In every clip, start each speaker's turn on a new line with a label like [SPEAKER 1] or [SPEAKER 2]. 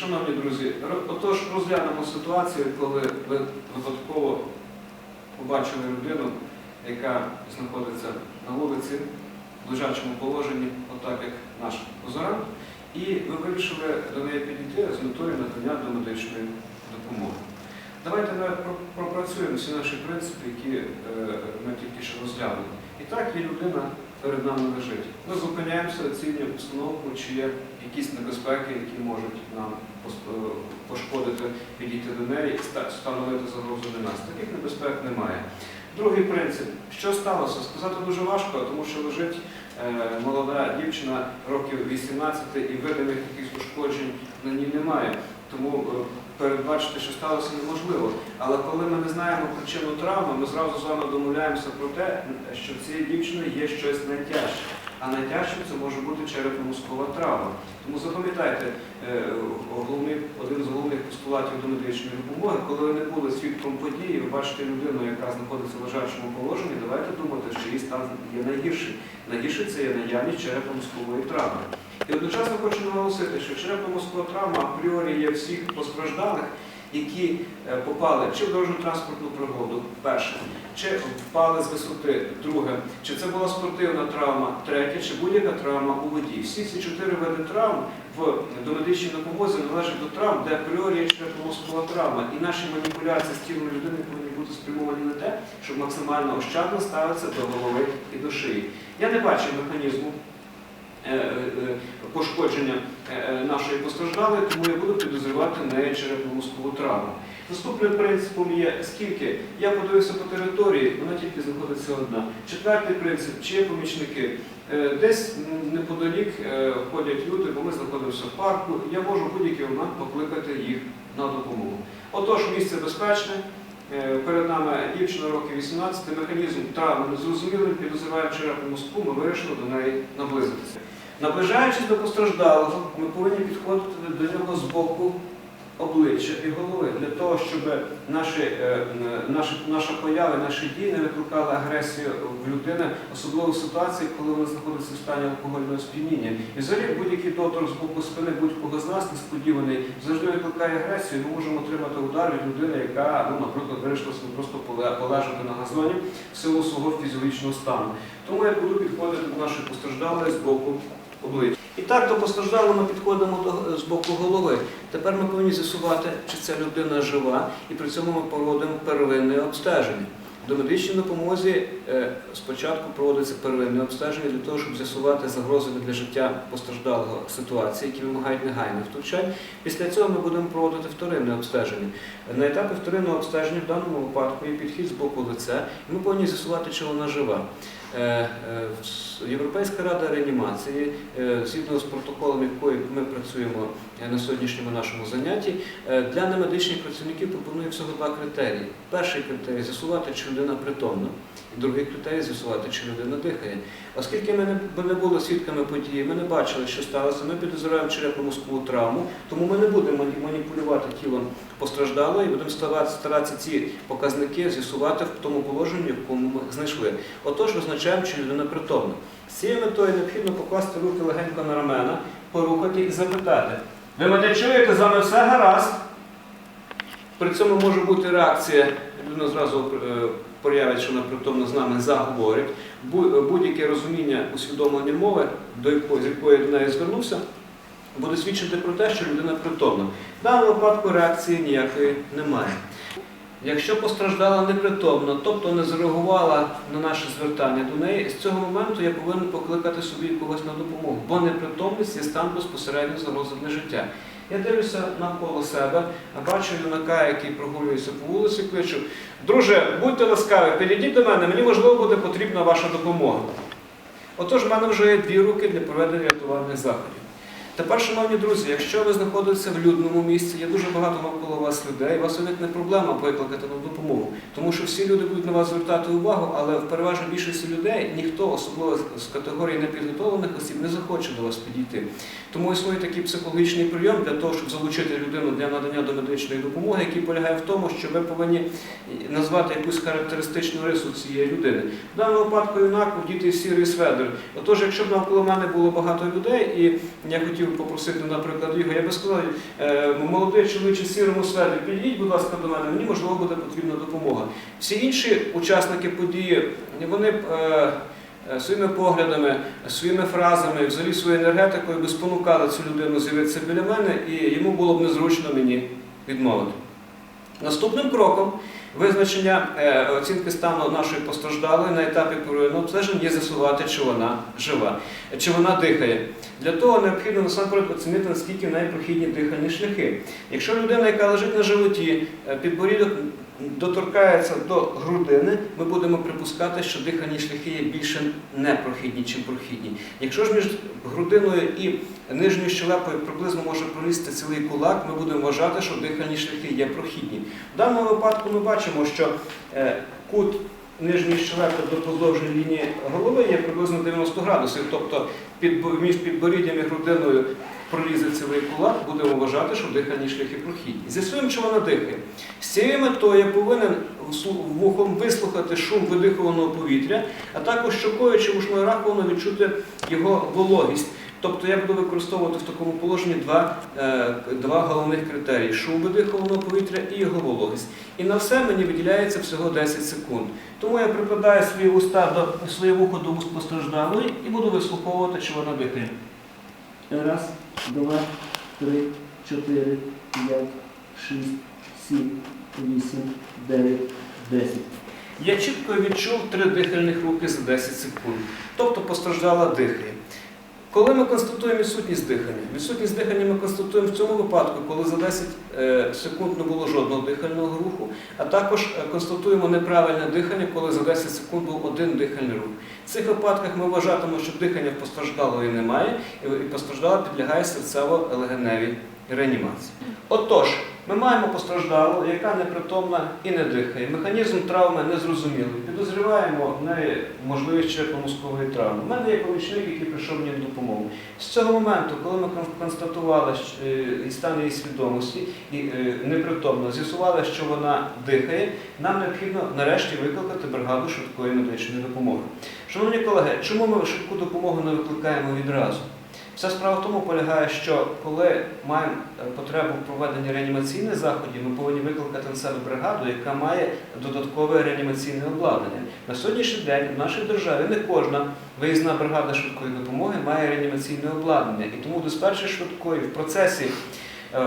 [SPEAKER 1] Шановні друзі, отож розглянемо ситуацію, коли ви випадково побачили людину, яка знаходиться на вулиці в лежачому положенні, отак як наш позорант, і ви вирішили до неї підійти з метою надання до медичної допомоги. Давайте ми пропрацюємо всі наші принципи, які е, ми тільки що розглянули. І так є людина перед нами лежить. Ми зупиняємося, оцінюємо обстановку, чи є якісь небезпеки, які можуть нам е, пошкодити, підійти до неї і ста- встановити загрозу для нас. Таких небезпек немає. Другий принцип, що сталося? Сказати дуже важко, тому що лежить е, молода дівчина років 18 і видимих якихось ушкоджень на ній немає. Тому е, передбачити, що сталося неможливо. Але коли ми не знаємо причину травми, ми зразу з вами домовляємося про те, що в цієї дівчини є щось найтяжче. А найтяжчим це може бути черепно-мозкова травма. Тому запам'ятайте, е, один з головних постулатів до медичної допомоги, коли ви не були свідком події, ви бачите людину, яка знаходиться в лежачому положенні, давайте думати, що її стан є найгірший. Найгірший це є наявність черепно-мозкової травми. І одночасно хочу наголосити, що черепно-мозкова травма апріорі є всіх постраждалих, які е, попали чи в дорожньо транспортну пригоду, перше, чи впали з висоти, друге, чи це була спортивна травма, третє, чи будь-яка травма у воді. Всі ці чотири види травм в домедичній допомозі належать до травм, де апріорі черепно-мозкова травма. І наші маніпуляції з тілом людини повинні бути спрямовані на те, щоб максимально ощадно ставитися до голови і до шиї. Я не бачу механізму е, е, пошкодження е, е, нашої постраждалої, тому я буду підозрювати неї черепно-мозкову травму. Наступним принципом є скільки я подивився по території, вона тільки знаходиться одна. Четвертий принцип, чи є помічники. Е, Десь неподалік е, ходять люди, бо ми знаходимося в парку, я можу будь-який момент покликати їх на допомогу. Отож, місце безпечне. Е, Перед нами дівчина років 18, механізм травми незрозумілий, підозріваємо черепну мозку, ми вирішили до неї наблизитися. Наближаючись до постраждалого, ми повинні підходити до нього з боку обличчя і голови, для того, щоб наші, е, наші, наша поява, наші дії не викликали агресію в людини, особливо в ситуації, коли вона знаходиться в стані алкогольного сп'яніння. І взагалі будь-який доторк з боку спини будь-кого з нас несподіваний завжди викликає агресію. Ми можемо отримати удар від людини, яка, ну, наприклад, вирішила собі просто полежати на газоні в силу свого фізіологічного стану. Тому я буду підходити до нашої постраждалої з боку обличчя. І так до постраждалого ми підходимо до, з боку голови. Тепер ми повинні з'ясувати, чи ця людина жива, і при цьому ми проводимо первинне обстеження. До медичній допомозі спочатку проводиться первинне обстеження для того, щоб з'ясувати загрози для життя постраждалого ситуації, які вимагають негайних втручань. Після цього ми будемо проводити вторинне обстеження. На етапі вторинного обстеження в даному випадку є підхід з боку лиця, і ми повинні з'ясувати, чи вона жива. Е, е, Європейська рада реанімації, е, згідно з протоколом, якої ми працюємо е, на сьогоднішньому нашому занятті, е, для немедичних працівників пропонує всього два критерії. Перший критерій з'ясувати, чи людина притомна, і другий критерій з'ясувати, чи людина дихає. Оскільки ми не, не були свідками події, ми не бачили, що сталося, ми підозрюємо черепно-мозкову травму, тому ми не будемо маніпулювати тілом постраждалої, і будемо старатися, ці показники з'ясувати в тому положенні, в якому ми знайшли. Отож, визначаємо, чи людина притомна. З цією метою необхідно покласти руки легенько на рамена, порухати і запитати. Ви мене чуєте, з вами все гаразд? При цьому може бути реакція, людина зразу е, проявить, що вона притомно з нами заговорить. Будь-яке розуміння усвідомлення мови, до якої, з якої до неї звернувся, буде свідчити про те, що людина притомна. В даному випадку реакції ніякої немає. Якщо постраждала непритомно, тобто не зреагувала на наше звертання до неї, з цього моменту я повинен покликати собі когось на допомогу, бо непритомність є стан безпосередньо загрози для життя. Я дивлюся навколо себе, бачу юнака, який прогулюється по вулиці, кличу, друже, будьте ласкаві, підійдіть до мене, мені можливо буде потрібна ваша допомога. Отож, в мене вже є дві руки для проведення рятувальних заходів. Тепер, шановні друзі, якщо ви знаходитеся в людному місці, є дуже багато навколо вас людей, у вас виникне проблема викликати на допомогу. Тому що всі люди будуть на вас звертати увагу, але в переважній більшості людей ніхто, особливо з категорії непідготовлених осіб, не захоче до вас підійти. Тому існує такий психологічний прийом для того, щоб залучити людину для надання до медичної допомоги, який полягає в тому, що ви повинні назвати якусь характеристичну рису цієї людини. В даному випадку юнак діти сірий сведер. Отож, якщо б навколо мене було багато людей, і я хотів хотів попросити, наприклад, його, я би сказав, е, молодий чоловіче сірому сведрі, підійдіть, будь ласка, до мене, мені можливо буде потрібна допомога. Всі інші учасники події, вони е, е, своїми поглядами, своїми фразами, взагалі своєю енергетикою би спонукали цю людину з'явитися біля мене, і йому було б незручно мені відмовити. Наступним кроком визначення е, оцінки стану нашої постраждалої на етапі первинного обстеження є з'ясувати, чи вона жива, чи вона дихає. Для того необхідно насамперед оцінити, наскільки в неї прохідні дихальні шляхи. Якщо людина, яка лежить на животі, е, підборідок доторкається до грудини, ми будемо припускати, що дихальні шляхи є більше непрохідні, чим прохідні. Якщо ж між грудиною і нижньою щелепою приблизно може пролізти цілий кулак, ми будемо вважати, що дихальні шляхи є прохідні. В даному випадку ми бачимо, що е, кут нижньої щелепи до поздовжної лінії голови є приблизно 90 градусів, тобто між підборіддям і грудиною пролізе цілий кулак, будемо вважати, що дихальні шляхи прохідні. З'ясуємо, чи вона дихає. З цією метою я повинен вухом вислухати шум видихуваного повітря, а також щокою чи вушною раховано відчути його вологість. Тобто я буду використовувати в такому положенні два, е, два головних критерії: шум видихованого повітря і його вологість. І на все мені виділяється всього 10 секунд. Тому я прикладаю свої уста до своє вухо до вуст постраждалої і буду вислуховувати, чи вона дихає.
[SPEAKER 2] Раз, два, три, чотири, п'ять, шість, сім, вісім, дев'ять, десять.
[SPEAKER 1] Я чітко відчув три дихальних руки за 10 секунд. Тобто постраждала дихає. Коли ми констатуємо відсутність дихання, відсутність дихання ми констатуємо в цьому випадку, коли за 10 е, секунд не було жодного дихального руху, а також е, констатуємо неправильне дихання, коли за 10 секунд був один дихальний рух. В цих випадках ми вважатимемо, що дихання в постраждалої немає, і постраждала підлягає серцево-легеневій реанімації. Отож, ми маємо постраждалу, яка непритомна і не дихає. Механізм травми незрозумілий. Підозріваємо в неї можливість черепно-мозкової травми. У мене є помічник, який прийшов мені на допомогу. З цього моменту, коли ми констатували е, стан її свідомості і е, непритомно, з'ясували, що вона дихає, нам необхідно нарешті викликати бригаду швидкої медичної допомоги. Шановні колеги, чому ми швидку допомогу не викликаємо відразу? Вся справа в тому полягає, що коли маємо е, потребу в проведенні реанімаційних заходів, ми повинні викликати на себе бригаду, яка має додаткове реанімаційне обладнання. На сьогоднішній день в нашій державі не кожна виїзна бригада швидкої допомоги має реанімаційне обладнання. І тому диспетчер швидкої в процесі е,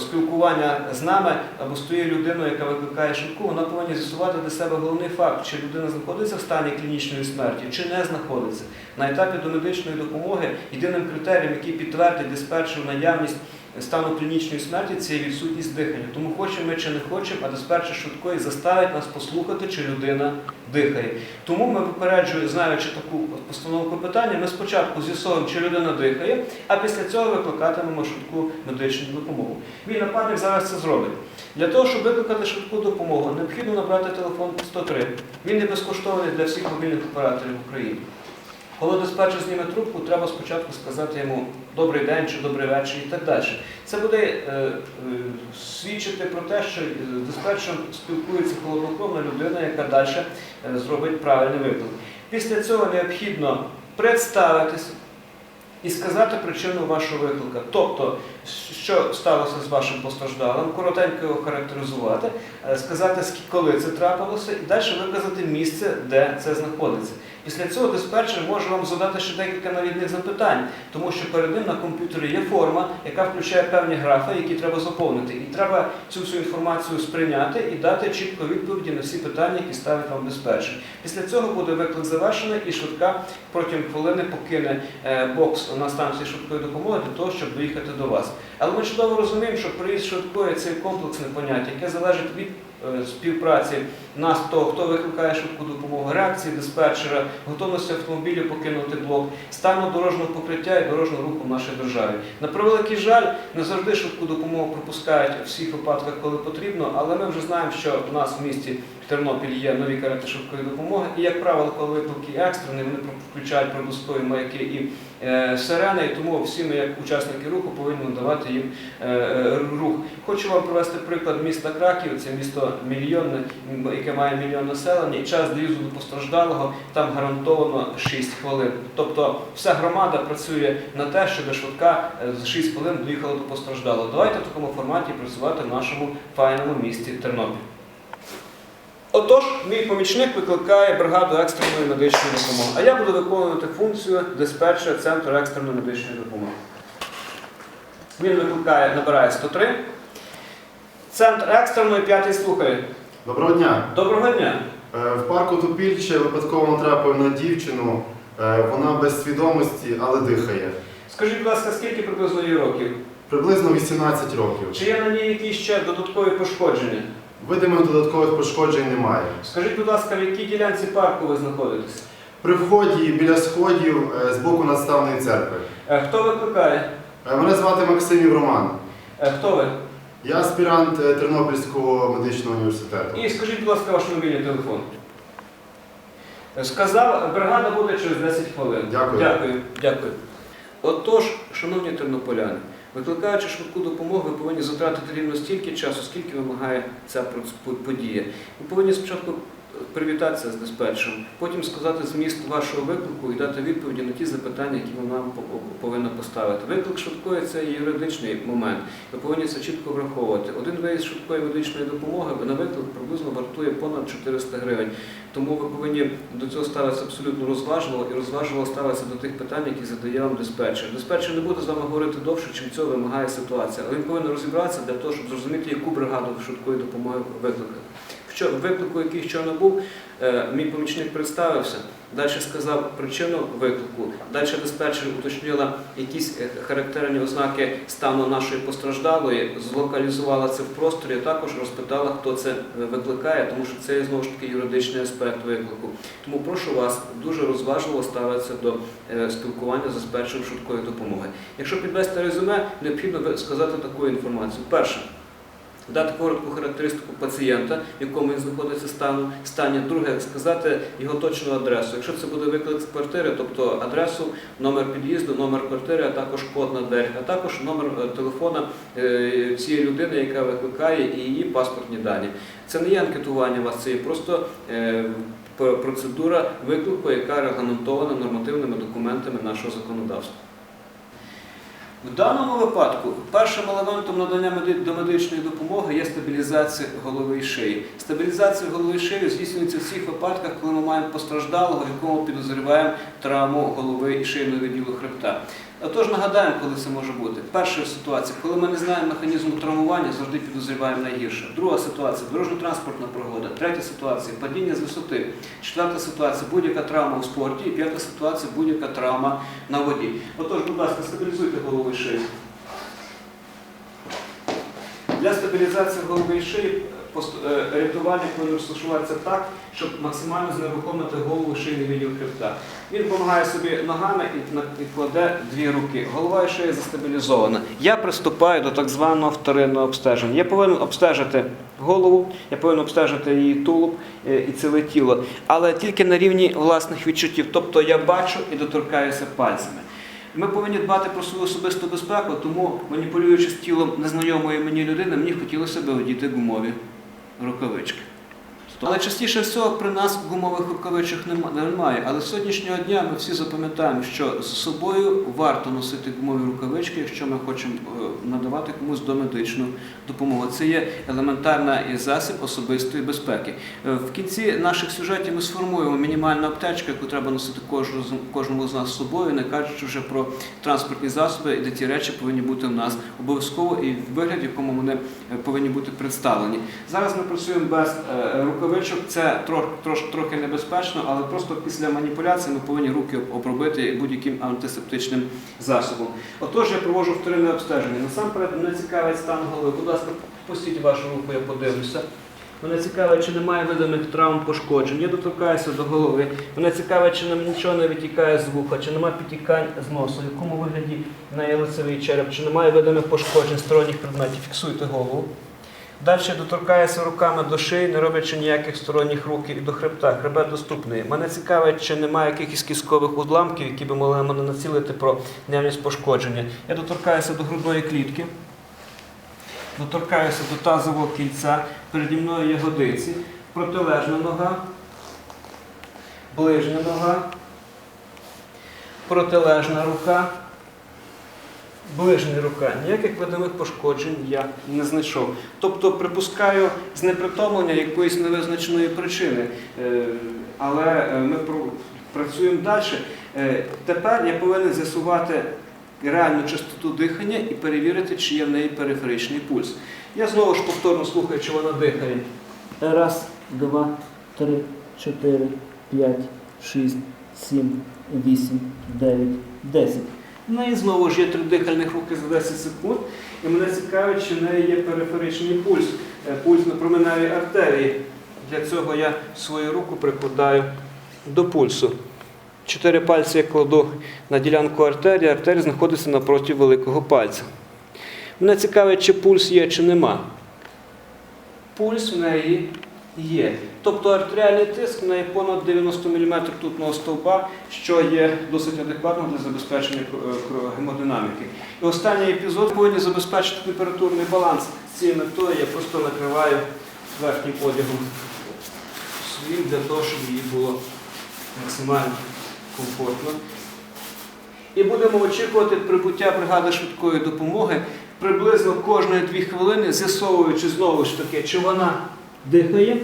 [SPEAKER 1] спілкування з нами або з тією людиною, яка викликає швидку, вона повинна з'ясувати для себе головний факт, чи людина знаходиться в стані клінічної смерті, чи не знаходиться. На етапі домедичної допомоги єдиним критерієм, який підтвердить диспетчеру наявність стану клінічної смерті, це відсутність дихання. Тому хочемо чи не хочемо, а диспетчер швидкої заставить нас послухати, чи людина дихає. Тому ми попереджую, знаючи таку постановку питання, ми спочатку з'ясовуємо, чи людина дихає, а після цього викликатимемо швидку медичну допомогу. Мій напарник зараз це зробить. Для того, щоб викликати швидку допомогу, необхідно набрати телефон 103. Він не безкоштовний для всіх мобільних операторів України. Коли диспетчер зніме трубку, треба спочатку сказати йому добрий день чи добрий вечір і так далі. Це буде е, е, свідчити про те, що е, диспетчером спілкується холоднокровна людина, яка далі е, зробить правильний виклик. Після цього необхідно представитись і сказати причину вашого виклика. Тобто, що сталося з вашим постраждалим, коротенько його характеризувати, е, сказати, коли це трапилося, і далі виказати місце, де це знаходиться. Після цього диспетчер може вам задати ще декілька навідних запитань, тому що перед ним на комп'ютері є форма, яка включає певні графи, які треба заповнити. І треба цю всю інформацію сприйняти і дати чітко відповіді на всі питання, які ставить вам диспетчер. Після цього буде виклик завершений і швидка протягом хвилини покине е, бокс на станції швидкої допомоги для того, щоб доїхати до вас. Але ми чудово розуміємо, що приїзд швидкої це комплексне поняття, яке залежить від е, співпраці нас, того, хто викликає швидку допомогу, реакції диспетчера, готовності автомобілю покинути блок, стану дорожнього покриття і дорожнього руху в нашій державі. На превеликий жаль, не завжди швидку допомогу пропускають у всіх випадках, коли потрібно, але ми вже знаємо, що в нас в місті Тернопіль є нові карети швидкої допомоги, і, як правило, коли виклики екстрені, вони включають пробузкові маяки і е, сирени, і тому всі ми, як учасники руху, повинні надавати їм е, е, рух. Хочу вам привести приклад міста Краків, це місто мільйонне, яке має мільйон населення, і час доїзду до постраждалого там гарантовано 6 хвилин. Тобто вся громада працює на те, щоб швидка за 6 хвилин доїхала до постраждалого. Давайте в такому форматі працювати в нашому файному місті Тернопіль. Отож, мій помічник викликає бригаду екстреної медичної допомоги, а я буду виконувати функцію диспетчера центру екстреної медичної допомоги. Він викликає, набирає 103. Центр екстреної, п'ятий слухає.
[SPEAKER 3] Доброго дня.
[SPEAKER 1] Доброго дня.
[SPEAKER 3] Е, В парку Тупільче випадково натрапив на дівчину. Е, Вона без свідомості, але дихає.
[SPEAKER 1] Скажіть, будь ласка, скільки приблизно їй років?
[SPEAKER 3] Приблизно 18 років.
[SPEAKER 1] Чи є на ній якісь ще додаткові пошкодження?
[SPEAKER 3] Видимих додаткових пошкоджень немає.
[SPEAKER 1] Скажіть, будь ласка, в якій ділянці парку ви знаходитесь?
[SPEAKER 3] При вході біля сходів е, з боку надставної церкви.
[SPEAKER 1] Е, Хто викликає?
[SPEAKER 3] Е, Мене звати Максимів Роман.
[SPEAKER 1] Е, Хто ви?
[SPEAKER 3] Я аспірант е, Тернопільського медичного університету.
[SPEAKER 1] І скажіть, будь ласка, ваш мобільний телефон. Е, Сказав, бригада буде через 10 хвилин.
[SPEAKER 3] Дякую.
[SPEAKER 1] Дякую. Дякую. Отож, шановні тернополяни, викликаючи швидку допомогу, ви повинні затратити рівно стільки часу, скільки вимагає ця подія. Ви повинні спочатку привітатися з диспетчером, потім сказати зміст вашого виклику і дати відповіді на ті запитання, які вона повинна поставити. Виклик швидкої це юридичний момент. Ви повинні це чітко враховувати. Один виїзд швидкої медичної допомоги на виклик приблизно вартує понад 400 гривень. Тому ви повинні до цього ставитися абсолютно розважливо і розважливо ставитися до тих питань, які задає вам диспетчер. Диспетчер не буде з вами говорити довше, чим цього вимагає ситуація. Але він повинен розібратися для того, щоб зрозуміти, яку бригаду швидкої допомоги викликати. Вчо- виклику, який щойно був, е, мій помічник представився, далі сказав причину виклику, далі диспетчер уточнила якісь е, характерні ознаки стану нашої постраждалої, злокалізувала це в просторі, також розпитала, хто це е, викликає, тому що це знову ж таки юридичний аспект виклику. Тому прошу вас дуже розважливо ставитися до спілкування з диспетчером швидкої допомоги. Якщо підвести резюме, необхідно сказати таку інформацію. Перше. Дати коротку характеристику пацієнта, в якому він знаходиться стану, стані. Друге, сказати його точну адресу. Якщо це буде виклик з квартири, тобто адресу, номер під'їзду, номер квартири, а також код на двері, а також номер е, телефона е, цієї людини, яка викликає, і її паспортні дані. Це не є анкетування вас, це є просто е, процедура виклику, яка регламентована нормативними документами нашого законодавства. В даному випадку першим елементом надання меди- домедичної допомоги є стабілізація голови і шиї. Стабілізація голови і шиї здійснюється в всіх випадках, коли ми маємо постраждалого, в якому підозріваємо травму голови і шийного відділу хребта. Отож, нагадаємо, коли це може бути. Перша ситуація, коли ми не знаємо механізму травмування, завжди підозріваємо найгірше. Друга ситуація дорожньо-транспортна пригода. Третя ситуація падіння з висоти. Четверта ситуація будь-яка травма у спорті. І п'ята ситуація будь-яка травма на воді. Отож, будь ласка, стабілізуйте голову і шию. Для стабілізації голови і шиї рятувальник повинен розташуватися так, щоб максимально знерухомити голову шийний відділ хребта. Він допомагає собі ногами і кладе дві руки. Голова і шия застабілізована. Я приступаю до так званого вторинного обстеження. Я повинен обстежити голову, я повинен обстежити її тулуб е, і ціле тіло, але тільки на рівні власних відчуттів. Тобто я бачу і доторкаюся пальцями. Ми повинні дбати про свою особисту безпеку, тому маніпулюючи з тілом незнайомої мені людини, мені хотілося б одіти гумові рукавички. Але частіше всього при нас гумових рукавичок нема- немає. Але з сьогоднішнього дня ми всі запам'ятаємо, що з собою варто носити гумові рукавички, якщо ми хочемо е, надавати комусь домедичну допомогу. Це є елементарний засіб особистої безпеки. Е, В кінці наших сюжетів ми сформуємо мінімальну аптечку, яку треба носити кожному з- нас з собою, не кажучи вже про транспортні засоби, де ті речі повинні бути в нас обов'язково і в вигляді, в якому вони е, повинні бути представлені. Зараз ми працюємо без е, рукавичок. Це трош, трош, трохи небезпечно, але просто після маніпуляції ми повинні руки обробити будь-яким антисептичним засобом. Отож, я проводжу вторинне обстеження. Насамперед мене цікавить стан голови. Будь ласка, пустіть вашу руку, я подивлюся. Мене цікавить, чи немає видимих травм пошкоджень. Я доторкаюся до голови. Мене цікавить, чи нічого не витікає з вуха, чи немає підтікань з носу, в якому вигляді в неї лицевий череп, чи немає видимих пошкоджень сторонніх предметів. Фіксуйте голову. Далі доторкаюся руками до шиї, не роблячи ніяких сторонніх рук і до хребта. Хребет доступний. Мене цікавить, чи немає якихось кісткових уламків, які би могли мене націлити про наявність пошкодження. Я доторкаюся до грудної клітки. Доторкаюся до тазового кільця, переді мною ягодиці, протилежна нога, ближня нога, протилежна рука, ближня рука. Ніяких видимих пошкоджень я не знайшов. Тобто припускаю знепритомлення якоїсь невизначеної причини. Е, Але е, ми працюємо далі. Е, Тепер я повинен з'ясувати реальну частоту дихання і перевірити, чи є в неї периферичний пульс. Я знову ж повторно слухаю, чи вона дихає.
[SPEAKER 2] Раз, два, три, чотири, п'ять, шість, сім, вісім, дев'ять, десять.
[SPEAKER 1] В неї знову ж є три дихальних руки за 10 секунд. І мене цікавить, чи в неї є периферичний пульс, е, пульс на променевій артерії. Для цього я свою руку прикладаю до пульсу. Чотири пальці я кладу на ділянку артерії, артерія знаходиться напроти великого пальця. Мене цікавить, чи пульс є, чи нема. Пульс в неї є. Тобто артеріальний тиск неї понад 90 мм ртутного стовба, що є досить адекватно для забезпечення кро- гемодинаміки. І останній епізод повинні забезпечити температурний баланс. Цією метою я просто накриваю верхнім одягом своїм для того, щоб їй було максимально комфортно. І будемо очікувати прибуття бригади швидкої допомоги приблизно кожної дві хвилини, з'ясовуючи знову ж таки, чи вона дихає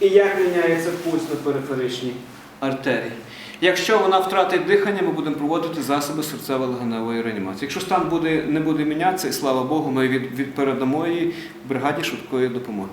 [SPEAKER 1] і як міняється пульс на периферичній артерії. Якщо вона втратить дихання, ми будемо проводити засоби серцево-легеневої реанімації. Якщо стан буде, не буде мінятися, і слава Богу, ми від, від передамо її бригаді швидкої допомоги.